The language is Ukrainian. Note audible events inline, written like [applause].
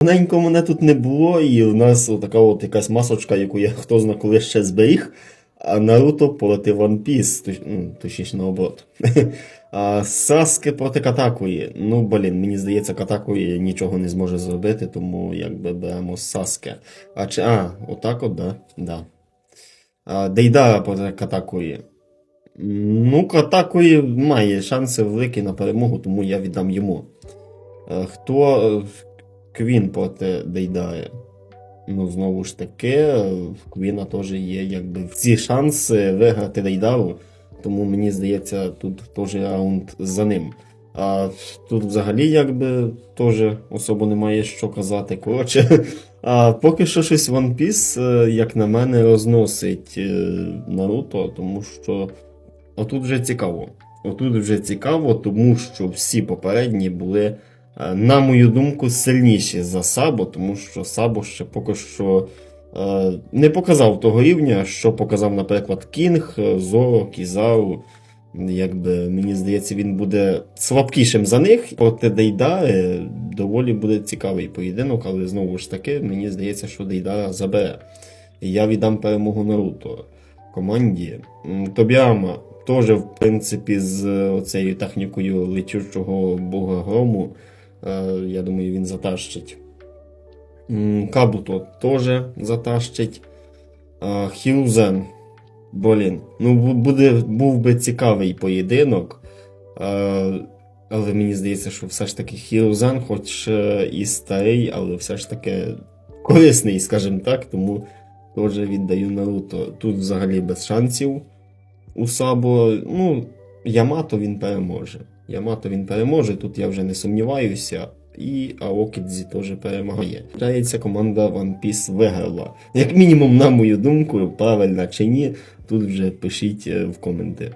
Давненько мене тут не було, і у нас така от якась масочка, яку я хто зна коли ще зберіг. А Наруто проти One Piece, точ, ну, точніше наоборот. [laughs] А Саски проти Катакуї. Ну, блін, мені здається, Катакуї нічого не зможе зробити, тому якби беремо Саске. А чи. А, отак от, да? Да. А, Дейдара проти Катакуї. Ну, Катакуї має шанси великі на перемогу, тому я віддам йому. Е, Хто е, Квін проти Дейдари? Ну, знову ж таки, в Квіна теж є якби ці шанси виграти Дейдару, тому мені здається, тут теж раунд за ним. А тут взагалі якби теж особо немає що казати. Коротше, а поки що щось One Piece, е, як на мене, розносить е, Наруто, тому що отут вже цікаво. Отут вже цікаво, тому що всі попередні були, на мою думку, сильніші за Сабо, тому що Сабо ще поки що е, не показав того рівня, що показав, наприклад, Кінг, е, Зоро, Кізару. Якби мені здається, він буде слабкішим за них. Проти Дейдари доволі буде цікавий поєдинок, але знову ж таки, мені здається, що Дейдара забере. Я віддам перемогу Наруто команді. Тобіама теж, в принципі, з оцею технікою летючого бога грому. Е, Я думаю, він затащить. Кабуто теж затащить. Хілзен. Блін. Ну, буде, був би цікавий поєдинок. Е, Але мені здається, що все ж таки Хілзен, хоч е, і старий, але все ж таки корисний, скажімо так, тому теж віддаю Наруто. Тут взагалі без шансів у Сабо. Ну, Ямато він переможе. Ямато він переможе, тут я вже не сумніваюся. І Аокідзі теж перемагає. Вважається, команда One Piece виграла. Як мінімум, на мою думку, правильно чи ні, тут вже пишіть е, в коменти.